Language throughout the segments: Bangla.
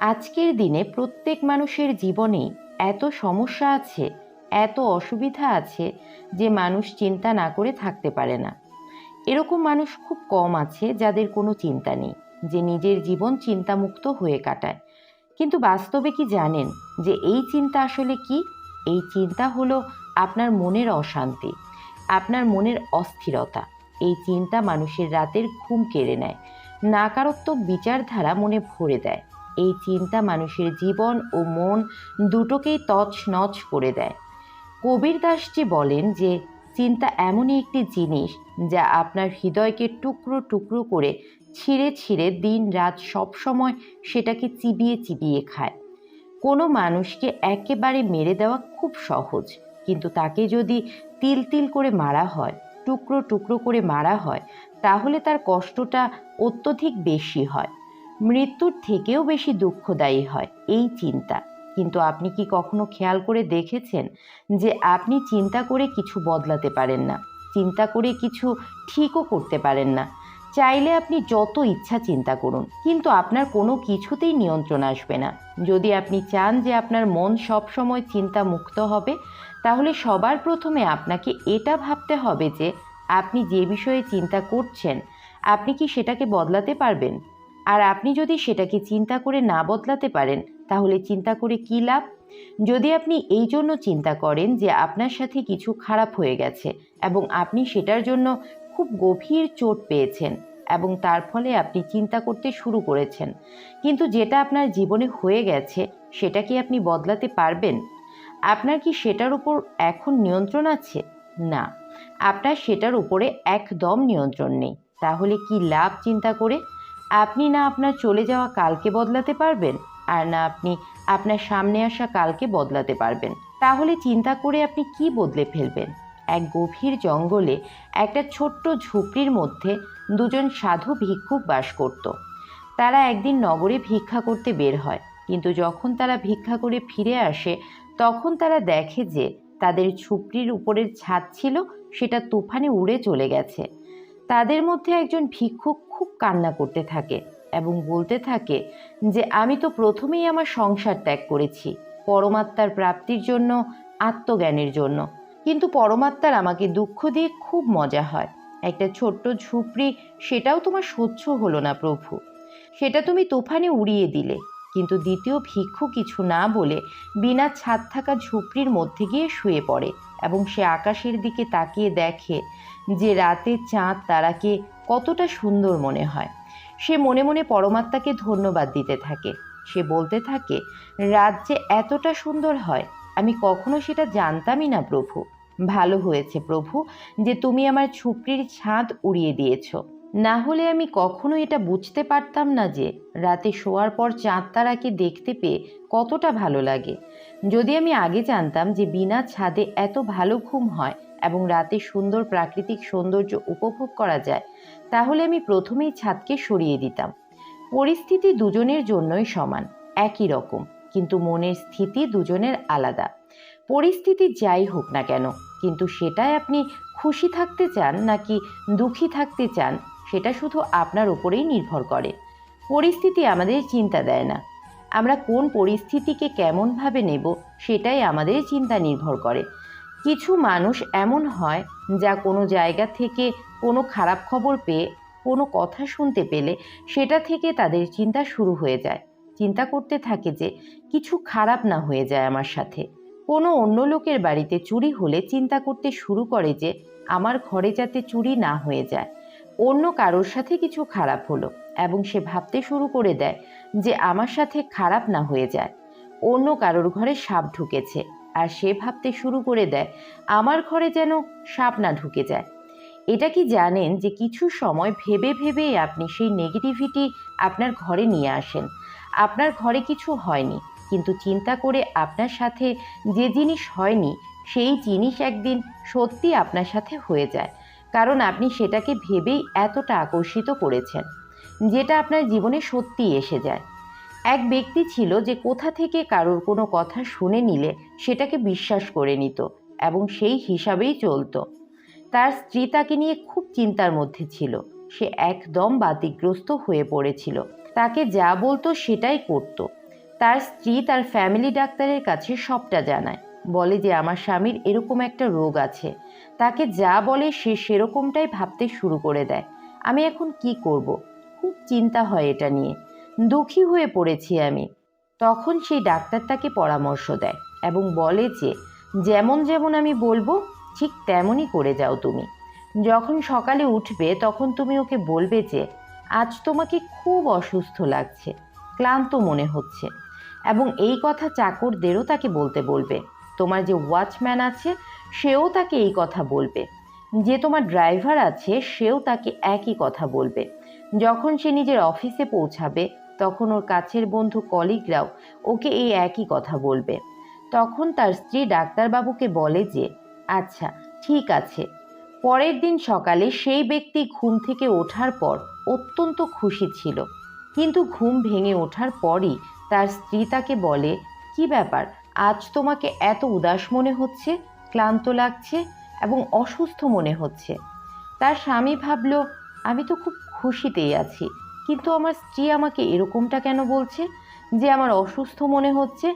আজকের দিনে প্রত্যেক মানুষের জীবনে এত সমস্যা আছে, এত অসুবিধা আছে যে মানুষ চিন্তা না করে থাকতে পারে না। এরকম মানুষ খুব কম আছে যাদের কোনো চিন্তা নেই, যে নিজের জীবন চিন্তামুক্ত হয়ে কাটায়। কিন্তু বাস্তবে কি জানেন যে এই চিন্তা আসলে কি? এই চিন্তা হলো আপনার মনের অশান্তি, আপনার মনের অস্থিরতা। এই চিন্তা মানুষের রাতের ঘুম কেড়ে নেয়, নাকারাত্মক বিচারধারা মনে ভরে দেয়। এই চিন্তা মানুষের জীবন ও মন দুটোকেই তছনছ করে দেয়। কবির দাসজি বলেন যে, চিন্তা এমনই একটি জিনিস যা আপনার হৃদয়কে টুকরো টুকরো করে ছিঁড়ে ছিঁড়ে দিন রাত সবসময় সেটাকে চিবিয়ে চিবিয়ে খায়। কোনো মানুষকে একেবারে মেরে দেওয়া খুব সহজ, কিন্তু তাকে যদি তিল তিল করে মারা হয়, টুকরো টুকরো করে মারা হয়, তাহলে তার কষ্টটা অত্যধিক বেশি হয়। মৃত্যুর থেকেও বেশি দুঃখদায়ী হয়, এই চিন্তা। কিন্তু আপনি কি কখনো খেয়াল করে দেখেছেন যে আপনি চিন্তা করে কিছু বদলাতে পারেন না, চিন্তা করে কিছু ঠিকও করতে পারেন না? চাইলে আপনি যত ইচ্ছা চিন্তা করুন, কিন্তু আপনার কোনো কিছুতেই নিয়ন্ত্রণ আসবে না। যদি আপনি চান যে আপনার মন সবসময় চিন্তা মুক্ত হবে, তাহলে সবার প্রথমে আপনাকে এটা ভাবতে হবে যে আপনি যে বিষয়ে চিন্তা করছেন, আপনি কি সেটাকে বদলাতে পারবেন? আর আপনি যদি সেটাকে চিন্তা করে না বদলাতে পারেন, তাহলে চিন্তা করে কী লাভ? যদি আপনি এই জন্য চিন্তা করেন যে আপনার সাথে কিছু খারাপ হয়ে গেছে এবং আপনি সেটার জন্য খুব গভীর চোট পেয়েছেন এবং তার ফলে আপনি চিন্তা করতে শুরু করেছেন, কিন্তু যেটা আপনার জীবনে হয়ে গেছে সেটা কি আপনি বদলাতে পারবেন? আপনার কি সেটার উপর এখন নিয়ন্ত্রণ আছে? না, আপনার সেটার উপরে একদম নিয়ন্ত্রণ নেই। তাহলে কি লাভ চিন্তা করে? আপনি না আপনার চলে যাওয়া কালকে বদলাতে পারবেন আর না আপনি আপনার সামনে আসা কালকে বদলাতে পারবেন। তাহলে চিন্তা করে আপনি কি বদলে ফেলবেন? এক গভীর জঙ্গলে একটা ছোট্ট ঝুপড়ির মধ্যে দুজন সাধু ভিক্ষুক বাস করত। তারা একদিন নগরে ভিক্ষা করতে বের হয়, কিন্তু যখন তারা ভিক্ষা করে ফিরে আসে, তখন তারা দেখে যে তাদের ঝুপড়ির উপরের ছাদ ছিল, সেটা তুফানে উড়ে চলে গেছে। তাদের মধ্যে একজন ভিক্ষুক খুব কান্না করতে থাকে এবং বলতে থাকে যে, আমি তো প্রথমেই আমার সংসার ত্যাগ করেছি, পরমাত্মার প্রাপ্তির জন্য, আত্মজ্ঞানের জন্য। কিন্তু পরমাত্মার আমাকে দুঃখ দিয়ে খুব মজা হয়। একটা ছোট্ট ঝুপড়ি, সেটাও তোমার সহ্য হলো না প্রভু। সেটা তুমি তুফানে উড়িয়ে দিলে। কিন্তু দ্বিতীয় ভিক্ষু কিছু না বলে বিনা ছাদ থাকা ঝুপড়ির মধ্যে গিয়ে শুয়ে পড়ে এবং সে আকাশের দিকে তাকিয়ে দেখে যে রাতে চাঁদ তারাকে কতটা সুন্দর মনে হয়। সে মনে মনে পরমাত্মাকে ধন্যবাদ দিতে থাকে। সে বলতে থাকে, রাত যে এতটা সুন্দর হয়, আমি কখনো সেটা জানতামই না প্রভু। ভালো হয়েছে প্রভু যে তুমি আমার ছুপড়ির ছাদ উড়িয়ে দিয়েছ। না হলে আমি কখনো এটা বুঝতে পারতাম না যে রাতে শোয়ার পর চাঁদ তারাকে দেখতে পেয়ে কতটা ভালো লাগে। যদি আমি আগে জানতাম যে বিনা ছাদে এত ভালো ঘুম হয় এবং রাতে সুন্দর প্রাকৃতিক সৌন্দর্য উপভোগ করা যায়, তাহলে আমি প্রথমেই ছাদকে সরিয়ে দিতাম। পরিস্থিতি দুজনের জন্যই সমান, একই রকম, কিন্তু মনের স্থিতি দুজনের আলাদা। পরিস্থিতি যাই হোক না কেন, কিন্তু সেটাই আপনি খুশি থাকতে চান নাকি দুঃখী থাকতে চান সেটা শুধু আপনার ওপরেই নির্ভর করে। পরিস্থিতি আমাদের চিন্তা দেয় না। আমরা কোন পরিস্থিতিকে কেমনভাবে নেব সেটাই আমাদের চিন্তা নির্ভর করে। কিছু মানুষ এমন হয় যা কোনো জায়গা থেকে কোনো খারাপ খবর পেয়ে, কোনো কথা শুনতে পেলে সেটা থেকে তাদের চিন্তা শুরু হয়ে যায়। চিন্তা করতে থাকে যে, কিছু খারাপ না হয়ে যায় আমার সাথে। কোনো অন্য লোকের বাড়িতে চুরি হলে চিন্তা করতে শুরু করে যে, আমার ঘরে যাতে চুরি না হয়ে যায়। অন্য কারোর সাথে কিছু খারাপ হলো এবং সে ভাবতে শুরু করে দেয় যে আমার সাথে খারাপ না হয়ে যায়। অন্য কারোর ঘরে সাপ ঢুকেছে আর সে ভাবতে শুরু করে দেয়, আমার ঘরে যেন সাপ না ঢুকে যায়। এটা কি জানেন যে কিছু সময় ভেবে ভেবে আপনি সেই নেগেটিভিটি আপনার ঘরে নিয়ে আসেন। আপনার ঘরে কিছু হয়নি, কিন্তু চিন্তা করে আপনার সাথে যে জিনিস হয়নি, সেই জিনিস একদিন সত্যি আপনার সাথে হয়ে যায়। কারণ আপনি সেটাকে ভেবেই এতটা আকর্ষিত করেছেন, যেটা আপনার জীবনে সত্যি এসে যায়। এক ব্যক্তি ছিল যে কোথা থেকে কারোর কোনো কথা শুনে নিলে সেটাকে বিশ্বাস করে নিত এবং সেই হিসাবেই চলতো। তার স্ত্রী তাকে নিয়ে খুব চিন্তার মধ্যে ছিল। সে একদম বাতিগ্রস্ত হয়ে পড়েছিল। তাকে যা বলতো সেটাই করত। তার স্ত্রী তার ফ্যামিলি ডাক্তারের কাছে সবটা জানায়। বলে যে আমার স্বামীর এরকম একটা রোগ আছে। তাকে যা বলে সে সেরকমটাই ভাবতে শুরু করে দেয়। আমি এখন কি করব? খুব চিন্তা হয় এটা নিয়ে। দুঃখী হয়ে পড়েছি আমি। তখন সেই ডাক্তার তাকে পরামর্শ দেয় এবং বলে যে, যেমন যেমন আমি বলব, ঠিক তেমনই করে যাও তুমি। যখন সকালে উঠবে, তখন তুমি ওকে বলবে যে, আজ তোমাকে খুব অসুস্থ লাগছে, ক্লান্ত মনে হচ্ছে। এবং এই কথা চাকরদেরও তাকে বলতে বলবে। তোমার যে ওয়াচম্যান আছে, সেও তাকে এই কথা বলবে। যে তোমার ড্রাইভার আছে, সেও তাকে একই কথা বলবে। যখন সে নিজের অফিসে পৌঁছাবে, তখন ওর কাছের বন্ধু কলিগরাও ওকে এই একই কথা বলবে। তখন তার স্ত্রী ডাক্তারবাবুকে বলে যে আচ্ছা ঠিক আছে। পরের দিন সকালে সেই ব্যক্তি ঘুম থেকে ওঠার পর অত্যন্ত খুশি ছিল। কিন্তু ঘুম ভেঙে ওঠার পরই তার স্ত্রী তাকে বলে, কি ব্যাপার? আজ তোমাকে এত উদাস মনে হচ্ছে, ক্লান্ত লাগছে এবং অসুস্থ মনে হচ্ছে। তার স্বামী ভাবল, আমি তো খুব খুশিতেই আছি, কিন্তু আমার স্ত্রী আমাকে এরকমটা কেন বলছে যে আমার অসুস্থ মনে হচ্ছে?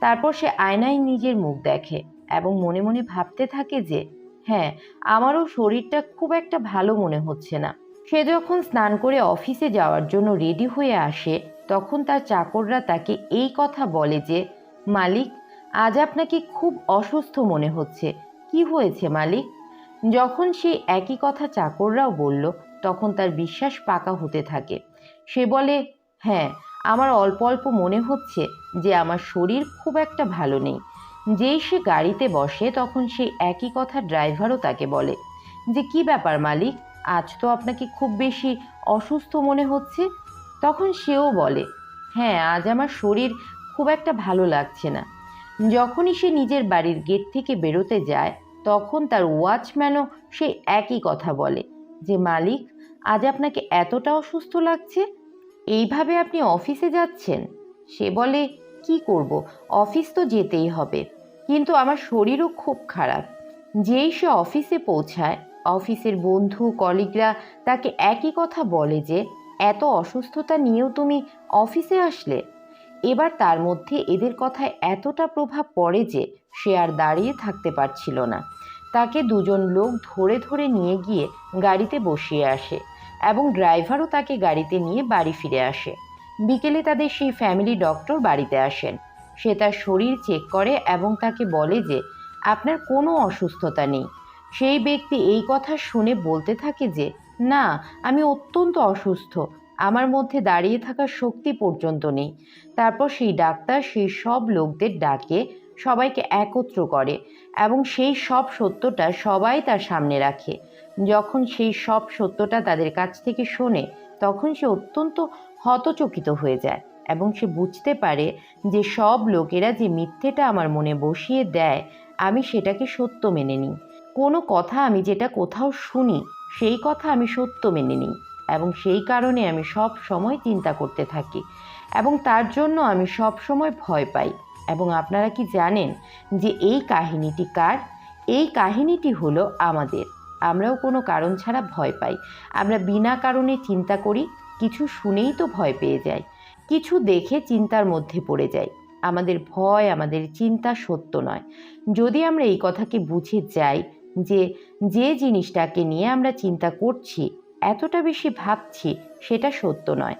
তারপর সে আয়নায় নিজের মুখ দেখে এবং মনে মনে ভাবতে থাকে যে হ্যাঁ আমারও শরীরটা খুব একটা ভালো মনে হচ্ছে না। সে যখন স্নান করে অফিসে যাওয়ার জন্য রেডি হয়ে আসে, তখন তার চাকররা তাকে এই কথা বলে যে, মালিক আজ আপনাকে খুব অসুস্থ মনে হচ্ছে। কি হয়েছে, মালিক? যখন সে একই কথা চাকররাও বলল, তখন তার বিশ্বাস পাকা হতে থাকে। সে বলে হ্যাঁ আমার অল্প অল্প মনে হচ্ছে যে আমার শরীর খুব একটা ভালো নেই। যেই সে গাড়িতে বসে, তখন সেই একই কথা ড্রাইভারও তাকে বলে। যে, কি ব্যাপার, মালিক? আজ তো আপনাকে খুব বেশি অসুস্থ মনে হচ্ছে? তখন সেও বলে হ্যাঁ আজ আমার শরীর খুব একটা ভালো লাগছে না। যখনই সে নিজের বাড়ির গেট থেকে বেরোতে যায়, তখন তার ওয়াচম্যানও সে একই কথা বলে যে, মালিক, আজ আপনাকে এতটা অসুস্থ লাগছে? এইভাবে আপনি অফিসে যাচ্ছেন? সে বলে, কি করব? অফিস তো যেতেই হবে। কিন্তু আমার শরীরও খুব খারাপ। যেই সে অফিসে পৌঁছায়, অফিসের বন্ধু, কলিগরা তাকে একই কথা বলে যে, এত অসুস্থতা নিয়েও তুমি অফিসে আসলে? এবার তার মধ্যে এদের কথায় এতটা প্রভাব পড়ে যে সে আর দাঁড়িয়ে থাকতে পারছিল না। তাকে দুজন লোক ধরে ধরে নিয়ে গিয়ে গাড়িতে বসিয়ে আসে এবং ড্রাইভারও তাকে গাড়িতে নিয়ে বাড়ি ফিরে আসে। বিকেলে তাদের সেই ফ্যামিলি ডক্টর বাড়িতে আসেন। সে তার শরীর চেক করে এবং তাকে বলে যে, আপনার কোনো অসুস্থতা নেই। সেই ব্যক্তি এই কথা শুনে বলতে থাকে যে, না, আমি অত্যন্ত অসুস্থ। আমার মধ্যে দাঁড়িয়ে থাকার শক্তি পর্যন্ত নেই। তারপর সেই ডাক্তার সেই সব লোকদের ডাকে, সবাইকে একত্র করে এবং সেই সব সত্যটা সবাই তার সামনে রাখে। যখন সেই সব সত্যটা তাদের কাছ থেকে শোনে, তখন সে অত্যন্ত হতচকিত হয়ে যায় এবং সে বুঝতে পারে যে সব লোকেরা যে মিথ্যেটা আমার মনে বসিয়ে দেয়, আমি সেটাকে সত্য মেনে নিই। কোনো কথা আমি যেটা কোথাও শুনি, সেই কথা আমি সত্য মেনে নিই। এবং সেই কারণে আমি সব সময় চিন্তা করতে থাকি এবং তার জন্য আমি সব সময় ভয় পাই। এবং আপনারা কি জানেন যে এই কাহিনীটি কার? এই কাহিনীটি হলো আমাদের। আমরাও কোনো কারণ ছাড়া ভয় পাই। আমরা বিনা কারণে চিন্তা করি, কিছু শুনেই তো ভয় পেয়ে যাই। কিছু দেখে চিন্তার মধ্যে পড়ে যাই। আমাদের ভয়, আমাদের চিন্তা সত্য নয়। যদি আমরা এই কথাকে বুঝে যাই যে যে জিনিসটাকে নিয়ে আমরা চিন্তা করছি এতটা বেশি ভাবছি সেটা সত্য নয়।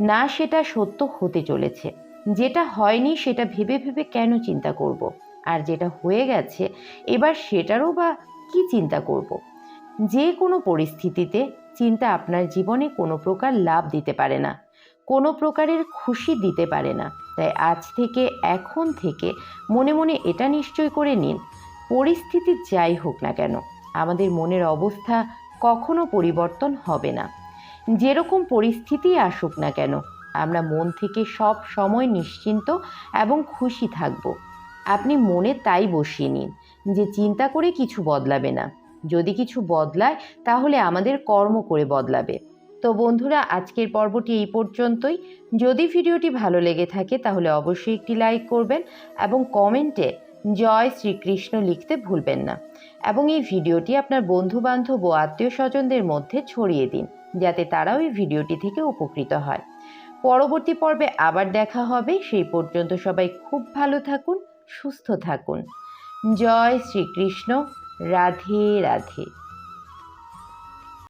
না সেটা সত্য হতে চলেছে। যেটা হয়নি সেটা ভেবে ভেবে কেন চিন্তা করব। আর যেটা হয়ে গেছে, এবার সেটারও বা কি চিন্তা করব। যে কোনো পরিস্থিতিতে চিন্তা আপনার জীবনে কোনো প্রকার লাভ দিতে পারে না। কোনো প্রকারের খুশি দিতে পারে না। তাই আজ থেকে, এখন থেকে মনে মনে এটা নিশ্চয় করে নিন। পরিস্থিতি যাই হোক না কেন, আমাদের মনের অবস্থা কখনো পরিবর্তন হবে না। যেরকম পরিস্থিতি আসুক না কেন, আমরা মন থেকে সব সময় নিশ্চিন্ত এবং খুশি থাকব। আপনি মনে তাই বসিয়ে নিন যে চিন্তা করে কিছু বদলাবে না। যদি কিছু বদলায়, তাহলে আমাদের কর্ম করে বদলাবে। তো বন্ধুরা, আজকের পর্বটি এই পর্যন্তই। যদি ভিডিওটি ভালো লেগে থাকে, তাহলে অবশ্যই একটি লাইক করবেন এবং কমেন্টে জয় শ্রীকৃষ্ণ লিখতে ভুলবেন না। এবং এই ভিডিওটি আপনার বন্ধুবান্ধব ও আত্মীয় স্বজনদের মধ্যে ছড়িয়ে দিন, যাতে তারাও এই ভিডিওটি থেকে উপকৃত হয়। পরবর্তী পর্বে আবার দেখা হবে। সেই পর্যন্ত সবাই খুব ভালো থাকুন, সুস্থ থাকুন। জয় শ্রীকৃষ্ণ। রাধে রাধে।